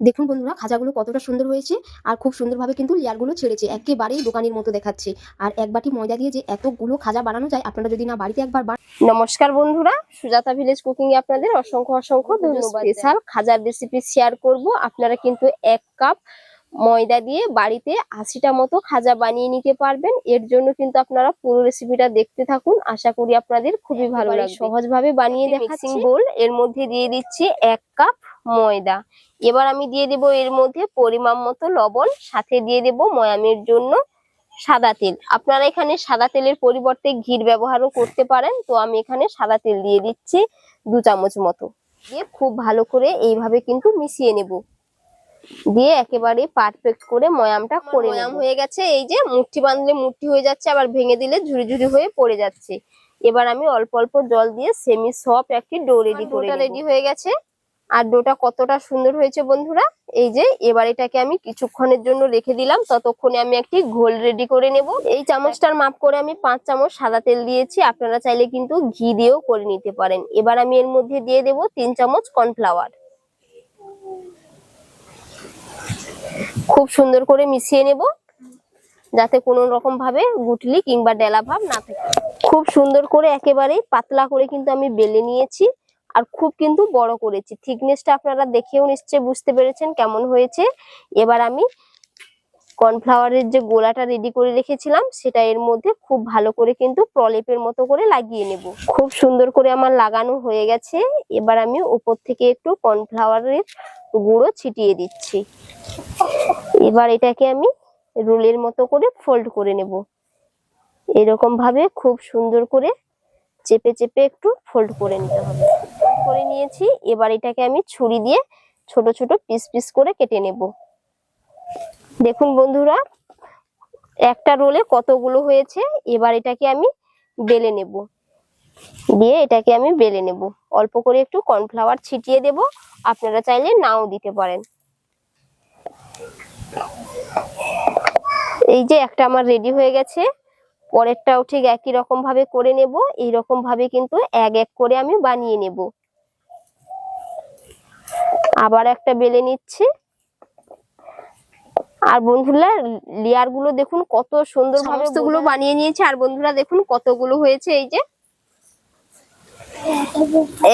দেখুন বন্ধুরা খাজাগুলো কতটা সুন্দর হয়েছে আর খুব সুন্দরভাবে কিন্তু লেয়ারগুলো ছেড়েছে। একেবারেই দোকানের মতো দেখাচ্ছে। আর এক বাটি ময়দা দিয়ে যে এতগুলো খাজা বানানো যায় আপনারা যদি না বাড়িতে একবার নমস্কার বন্ধুরা সুজাতা ভিলেজ কুকিং এ আপনাদের অসংখ্য অসংখ্য ধন্যবাদ স্পেশাল খাজার রেসিপি শেয়ার করব। আপনারা কিন্তু এক কাপ ময়দা দিয়ে বাড়িতে আশিটা মতো খাজা বানিয়ে নিতে পারবেন। এর জন্য কিন্তু আপনারা পুরো রেসিপিটা দেখতে থাকুন। আশা করি আপনাদের খুবই ভালো লাগবে। সহজভাবে বানিয়ে মিক্সিং বোল এর মধ্যে দিয়ে দিচ্ছি এক কাপ ময়দা। এবার আমি দিয়ে দেব এর মধ্যে পরিমাণ মতো লবণ সাথে দিয়ে দেব ময়ামের জন্য সাদা তেল। আপনারা এখানে সাদা তেলের পরিবর্তে ঘির ব্যবহারও করতে পারেন। তো আমি এখানে সাদা তেল দিয়ে দিচ্ছি দু চামচ মতো। দিয়ে খুব ভালো করে এইভাবে কিন্তু মিশিয়ে নেব। দিয়ে একেবারে পারফেক্ট করে ময়ামটা করে ময়াম হয়ে গেছে এই যে মুঠি বাঁধলে মুঠি হয়ে যাচ্ছে আবার ভেঙে দিলে ঝুড়ি ঝুড়ি হয়ে পড়ে যাচ্ছে। এবার আমি অল্প অল্প জল দিয়ে সেমি সফট একটি ডো রেডি করে রেডি হয়ে গেছে। আর ডোটা কতটা সুন্দর হয়েছে বন্ধুরা এই যে এবার এটাকে আমি কিছুক্ষণের জন্য রেখে দিলাম ততক্ষণে আমি একটি ঘোল রেডি করে নেব। এই চামচটার মাপ করে আমি পাঁচ চামচ সাদা তেল দিয়েছি আপনারা চাইলে কিন্তু ঘি দিয়েও করে নিতে পারেন। এবার আমি এর মধ্যে দিয়ে দেব তিন চামচ কর্নফ্লাওয়ার খুব সুন্দর করে মিশিয়ে নেব। যাতে কোনো রকম ভাবে গুটলি কিংবা ডেলা ভাব না থাকে। খুব সুন্দর করে একেবারে পাতলা করে কিন্তু আমি বেলে নিয়েছি আর খুব কিন্তু বড় করেছি। থিকনেসটা আপনারা দেখেও নিশ্চয়ই বুঝতে পেরেছেন কেমন হয়েছে। এবার আমি কর্নফ্লাওয়ারের যে গোলাটা রেডি করে রেখেছিলাম, সেটা এর মধ্যে খুব ভালো করে কিন্তু প্রলেপের মতো করে লাগিয়ে নেব। খুব সুন্দর করে আমার লাগানো হয়ে গেছে। এবার আমি উপর থেকে একটু কর্নফ্লাওয়ারের গুঁড়ো ছিটিয়ে দিচ্ছি। এবার এটাকে আমি রোলের মতো করে ফোল্ড করে নেব। এরকম ভাবে খুব সুন্দর করে চেপে চেপে একটু ফোল্ড করে নিতে হবে। করে নিয়েছি। এবার এটাকে আমি ছুরি দিয়ে ছোট ছোট পিস পিস করে কেটে নেব। দেখুন বন্ধুরা, একটা রোলে কতগুলো হয়েছে? এবার এটাকে আমি বেলে নেব। দিয়ে এটাকে আমি বেলে নেব। অল্প করে একটু কর্নফ্লাওয়ার ছিটিয়ে দেব। আপনারা চাইলে নাও দিতে পারেন। এই যে একটা আমার রেডি হয়ে গেছে। পরেরটাও ঠিক একই রকম ভাবে করে নেব। এই রকম ভাবে কিন্তু এক এক করে আমি বানিয়ে নেব। আবার একটা বেলে নিচ্ছি। আর বন্ধুরা লেয়ারগুলো দেখুন কত সুন্দর ভাবে গুলো বানিয়ে নিয়েছে। আর বন্ধুরা দেখুন কতগুলো হয়েছে এই যে।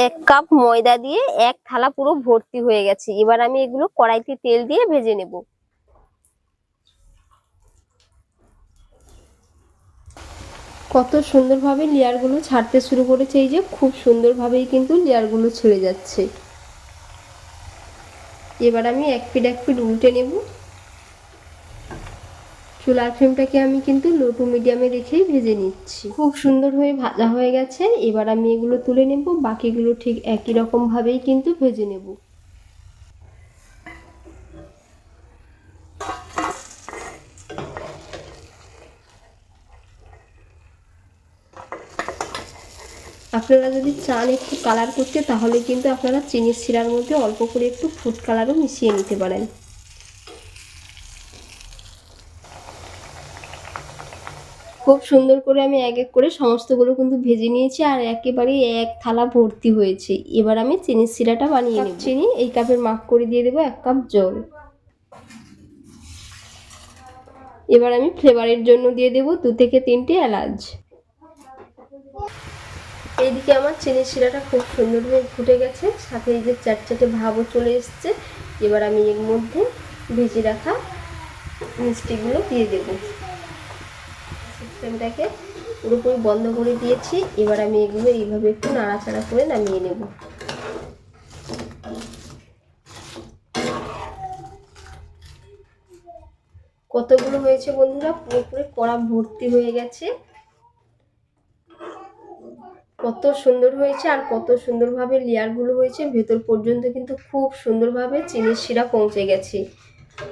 এক কাপ ময়দা দিয়ে এক থালা পুরো ভর্তি হয়ে গেছে। এবার আমি এগুলো কড়াইতে তেল দিয়ে ভেজে নেব। কত সুন্দরভাবে লেয়ারগুলো ছাড়তে শুরু করেছে। এই যে খুব সুন্দরভাবেই কিন্তু লেয়ারগুলো ছেড়ে যাচ্ছে। এবার আমি এক ফিট এক ফিট উল্টে নেব। চুলার ফ্লেমটাকে আমি কিন্তু লো টু মিডিয়ামে রেখেই ভেজে নিচ্ছি। খুব সুন্দর হয়ে ভাজা হয়ে গেছে। এবার আমি এগুলো তুলে নেব। বাকিগুলো ঠিক একই রকম ভাবেই কিন্তু ভেজে নেব। আপনারা যদি চান একটু কালার করতে, তাহলে কিন্তু আপনারা চিনির শিরার মধ্যে অল্প করে একটু ফুড কালারও মিশিয়ে নিতে পারেন। খুব সুন্দর করে আমি এক এক করে সমস্তগুলো কিন্তু ভেজে নিয়েছি আর একেবারেই এক থালা ভর্তি হয়েছে। এবার আমি চিনির শিরাটা বানিয়ে নেব। চিনি, এই কাপের মাপ করে দিয়ে দেবো এক কাপ জল। এবার আমি ফ্লেভারের জন্য দিয়ে দেবো দু থেকে তিনটে এলাচ। এইদিকে আমার চিনি শিরাটা খুব সুন্দরভাবে ফুটে গেছে, সাথে এই যে চাটচাটে ভাবও চলে এসছে। এবার আমি এর মধ্যে ভেজে রাখা মিষ্টিগুলো দিয়ে দেবো। সিস্টেমটাকে পুরোপুরি বন্ধ করে দিয়েছি। এবার আমি এগুলো এইভাবে একটু নাড়াচাড়া করে নামিয়ে নেব। কতগুলো হয়েছে বন্ধুরা? পুরোপুরি কড়া ভর্তি হয়ে গেছে। কত সুন্দর হয়েছে আর কত সুন্দরভাবে লেয়ারগুলো হয়েছে। ভেতর পর্যন্ত কিন্তু খুব সুন্দরভাবে চিনির শিরা পৌঁছে গেছে।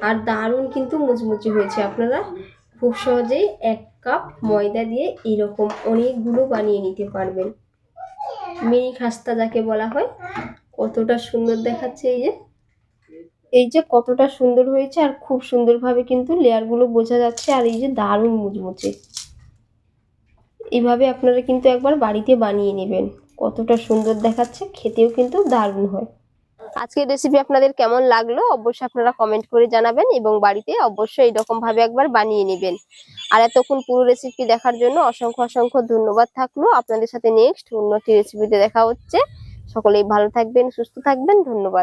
আর দারুণ কিন্তু মুচমুচি হয়েছে আপনারা। খুব সহজেই এক কাপ ময়দা দিয়ে এরকম অনেকগুলো বানিয়ে নিতে পারবেন। মিনি খাস্তা যাকে বলা হয়, কতটা সুন্দর দেখাচ্ছে এই যে। এই যে কতটা সুন্দর হয়েছে আর খুব সুন্দরভাবে কিন্তু লেয়ারগুলো বোঝা যাচ্ছে আর এই যে দারুণ মুচমুচে। এইভাবে আপনারা কিন্তু একবার বাড়িতে বানিয়ে নেবেন। কতটা সুন্দর দেখাচ্ছে, খেতেও কিন্তু দারুণ হয়। আজকের রেসিপি আপনাদের কেমন লাগল? অবশ্যই আপনারা কমেন্ট করে জানাবেন এবং বাড়িতে অবশ্যই এরকম ভাবে একবার বানিয়ে নেবেন। আর এতক্ষণ পুরো রেসিপি দেখার জন্য অসংখ্য অসংখ্য ধন্যবাদ থাকল। আপনাদের সাথে নেক্সট একটি রেসিপিতে দেখা হচ্ছে। সকলেই ভালো থাকবেন, সুস্থ থাকবেন। ধন্যবাদ।